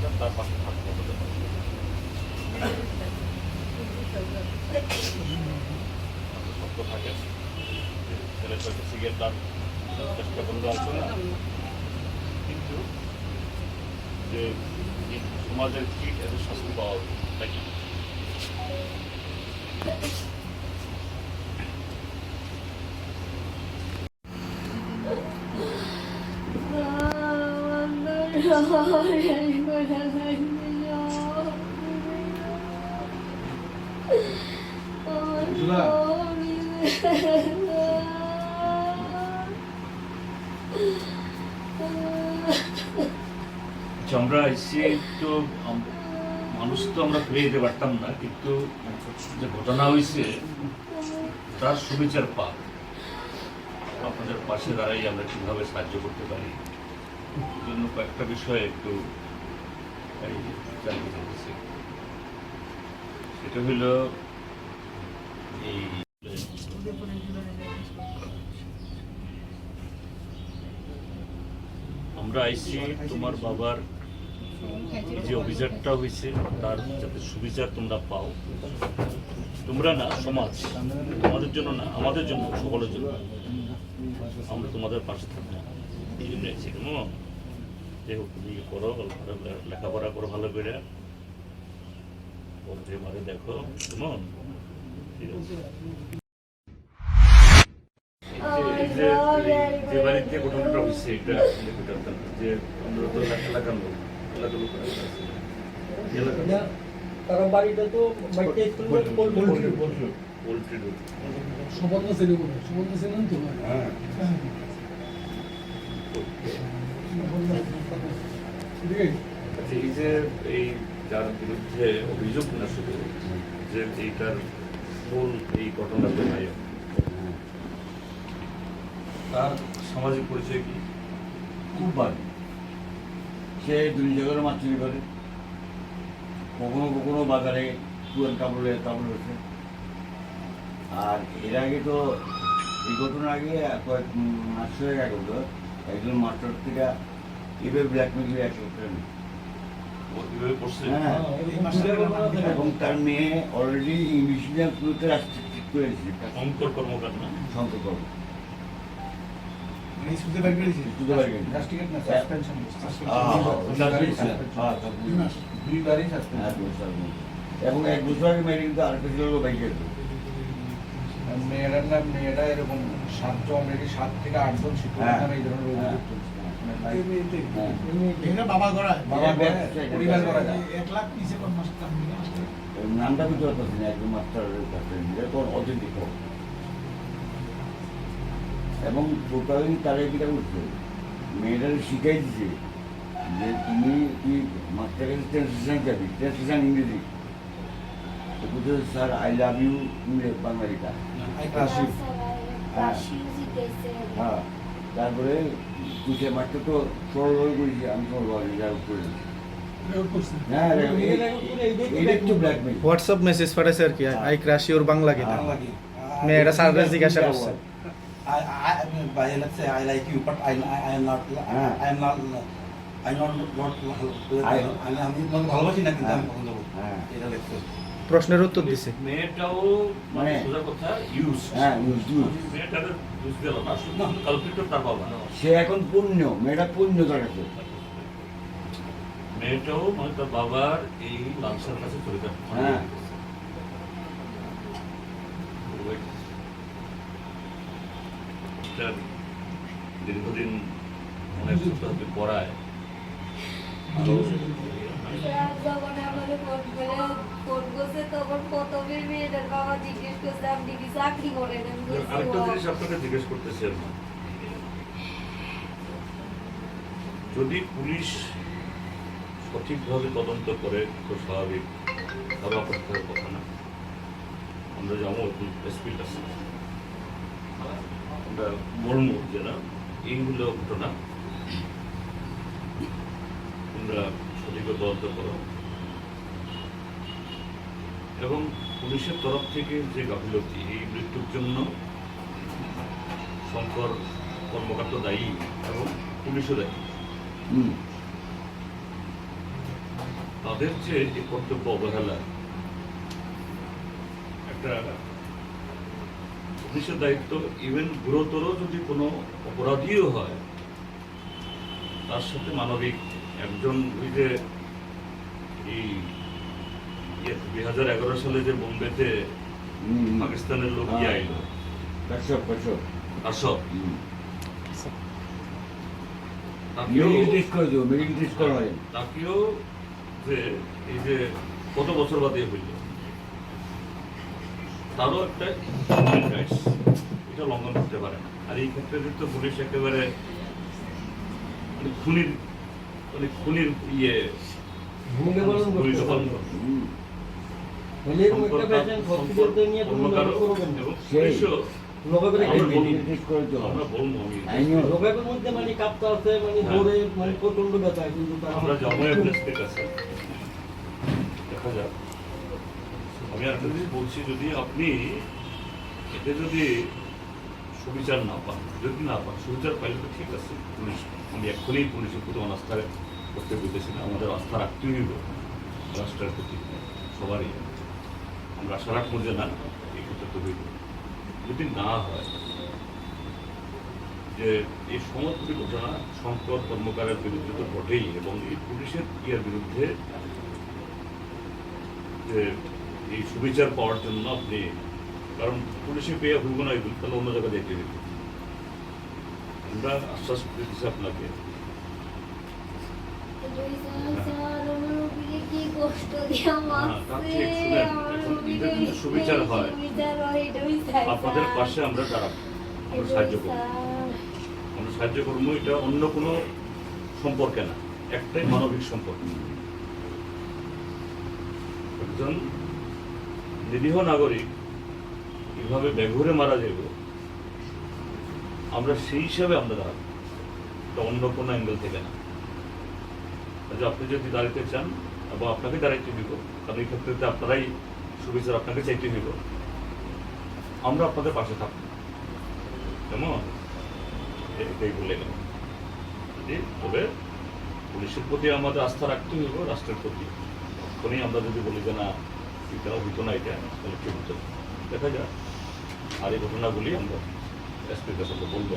আমরা তার পাশে থাকব হতে পারি আপনি শক্ত থাকেন ছেলে হয়তো সিগারেট তার চেষ্টা করলে আসবে না কিন্তু যে সমাজের কীট এদের শাস্তি পাওয়া উচিত? আমরা এসে তো মানুষ তো আমরা ফিরে যেতে পারতাম না, কিন্তু যে ঘটনা হয়েছে, তার সুবিচার পাক। আপনাদের পাশে দাঁড়াই আমরা কীভাবে সাহায্য করতে পারি? জন্য কয়েকটা বিষয়ে একটু জানতে চাইছি সেটা হইল এই আমরা আইসি তোমার বাবার যে অভিযানটা হয়েছে, তার যাতে সুবিচার তোমরা পাও। তোমরা না, সমাজ, তোমাদের জন্য না, আমাদের জন্য, সকলের জন্য আমরা তোমাদের পাশে থাকব। এই জন্য আইসি কেমন? যে হোক, তুমি ইয়ে করো লেখাপড়া করো ভালো করে। পরে মারে দেখো, কেমন? ঠিক আছে। এই যে এই যে বাড়িতে ঘটনাটা হয়েছে এটা যে আমরা এলাকার লোক এলাকার লোক তারা বাড়িটা তো পোল্ট্রি পোল্ট্রি সুবর্ণ সুবর্ণ তো? হ্যাঁ। আচ্ছা এই যে এই যার বিরুদ্ধে অভিযোগ না শুধু যে এইটার মূল এই নায়ক তার সামাজিক পরিচয় কি? খুব ভালো। সে দুই জায়গায় মাছ চুরি করে। কখনো কখনো বাজারে পুরান কাপড়ে কাপড় রয়েছে আর এর আগে তো এই ঘটনার আগে কয়েক মাস হয়ে আগে হলো একজন মাস্টার থেকে এভাবে ব্ল্যাকমেল করে এক করছে? হ্যাঁ এবং তার মেয়ে অলরেডি ইংলিশ মিডিয়াম স্কুলতে আসতে ঠিক করে এসেছে শঙ্কর কর্মকার না? সন্তর্ক মানে শুনতে পারি করেছি বুঝতে পারি দুই মাস দুইবারই হ্যাঁ, এবং এক বছর আগে মেয়ে কিন্তু আরেকটা ছিল এরকম সাতজন অলরেডি সাত থেকে আটজন শিক্ষক হ্যাঁ। নামে এই ধরনের হ্যাঁ। অভিযোগ তুলছে হ্যাঁ। এটা বাবা করায় পরিবার করা যায়। এক লাখ নামটা বুঝতে পারতেছি না একজন এবং টোটালি তারা কিটা করছে মেয়েরা শিখাই দিছে যে তুমি কি মাস্টারের কাছে ট্রান্সলেশন যাবি ট্রান্সলেশন ইংরেজি। তো বুঝতে স্যার আই লাভ ইউ বাঙালিটা। রাশিদ। হ্যাঁ হ্যাঁ তারপরে সে মাস্টার তো সরল করেছি আমি সরল রেকর্ড করছে। হ্যাঁ এটা হোয়াটসঅ্যাপ মেসেজ পাঠাইছে আর কি আই ক্রাশি ওর বাংলা কিনা। মেয়েরা সার্ভিস জিজ্ঞাসা করছে। I, I, by let's say I like you, but I, I, I am not, হ্যাঁ। I am not, I am not, not, I- আমি আমি তোমাকে ভালোবাসি না কিন্তু আমি হ্যাঁ। পছন্দ করি? হ্যাঁ। এটা লেখছে প্রশ্নের উত্তর দিছে। মেয়েটাও মানে সোজা কথা ইউজ হ্যাঁ use, use। মেয়েটার ইউজ গেল না। শুধু কালপিটর তার বাবা সে এখন পুণ্য মেয়েটা পুণ্য তার কাছে মেয়েটাও মানে তার বাবার এই লালসার কাছে চলে যাচ্ছে হ্যাঁ। এটা দীর্ঘদিন অনেক সপ্তাহে পড়ায় আরও যখন আমাদের কোর্ট বলে কোর্ট বসে তখন প্রথমে মেয়েটার বাবা জিজ্ঞেস করছে আপনি কি চাকরি করেন আমি বলছি, আরেকটা জিনিস আপনাকে জিজ্ঞেস করতেছি যদি পুলিশ সঠিকভাবে তদন্ত করে তো স্বাভাবিক কথা না। আমরা যেমন এসপির কাছে আমরা বলব যে এইগুলো ঘটনা। তোমরা সঠিক তদন্ত করো। এবং পুলিশের তরফ থেকে যে গাফিলতি এই মৃত্যুর জন্য শঙ্কর কর্মকর্তা দায়ী এবং পুলিশও দায়ী। তাদের যে কর্তব্য অবহেলা একটা পুলিশের দায়িত্ব ইভেন গুরুতর যদি কোনো অপরাধীও হয় তার সাথে মানবিক একজন ওই যে এই দুই হাজার এগারো সালে যে বোম্বেতে পাকিস্তানের লোক গিয়ে আইলো। কাশ্যপ হয়। তাকেও যে এই যে কত বছর বাদে হইল। তারও একটা এটা লঙ্ঘন করতে পারে না। আর এই ক্ষেত্রে তো পুলিশ একেবারে মানে খুনির মানে খুনির ইয়ে ভূমিকা পালন করতে আমরা মানে কাঁপতে আছে মানে হ্যাঁ। মানে জমা দেখা যাক। আমি জিনিস বলছি যদি আপনি এতে যদি সুবিচার না পান, যদি না পান, সুবিচার পাইলে তো ঠিক আছে, পুলিশ আমি এক্ষুনি পুলিশের প্রতি অনাস্থা করতে বলতেছি না আমাদের আস্থা রাখতেই হইব। রাষ্ট্রের প্রতি সবারই। আমরা আশা রাখব যে না, এই ক্ষেত্রে তো হইব। যদি না হয়, যে এই সমস্ত ঘটনা সংকট কর্মকারের বিরুদ্ধে তো ঘটেই এবং এই পুলিশের ইয়ের বিরুদ্ধে যে এই সুবিচার পাওয়ার জন্য আপনি কারণ পুলিশে পেয়ে হইব না এগুলো তাহলে অন্য জায়গায় যেতে হবে আমরা আশ্বাস দিতেছি আপনাকে। হ্যাঁ, সুবিচার হয়, আপনাদের পাশে আমরা দাঁড়াবো সাহায্য করব। আমরা সাহায্য করব এটা অন্য কোনো সম্পর্কে না একটাই মানবিক সম্পর্ক। একজন নিরীহ নাগরিক কীভাবে ব্যঘুরে মারা যাবে আমরা সেই হিসাবে আমরা দাঁড়াবো অন্য কোনো অ্যাঙ্গেল থেকে না। কাজে আপনি যদি দাঁড়াতে চান এবং আপনাকে দাঁড়াইতে দিব কারণ এই ক্ষেত্রে আপনারাই সুবিচার আপনাকে চাইতে দিব আমরা আপনাদের পাশে থাকব। কেমন? এটাই বলে গেল যে তবে পুলিশের প্রতি আমাদের আস্থা রাখতে হইব, রাষ্ট্রের প্রতি। তখনই আমরা যদি বলি যে না এটা হইতো না? এটা তাহলে কি হতো দেখা যাক। আর এই ঘটনাগুলি আমরা এসপির কাছে বলব।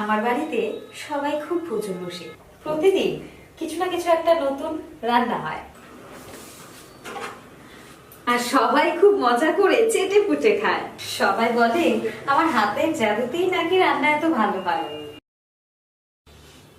আমার বাড়িতে সবাই খুব প্রচুর বসে। প্রতিদিন কিছু না কিছু একটা নতুন রান্না হয়। আর সবাই খুব মজা করে চেটে পুটে খায়। সবাই বলে, আমার হাতের জাদুতেই নাকি রান্না এত ভালো হয়?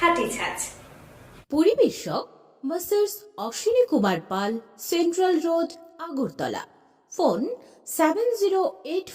খাঁটি ছাঁচ। পরিবেশক messrs Ashwini Kumar Pal central road Agartala. Phone seven zero eight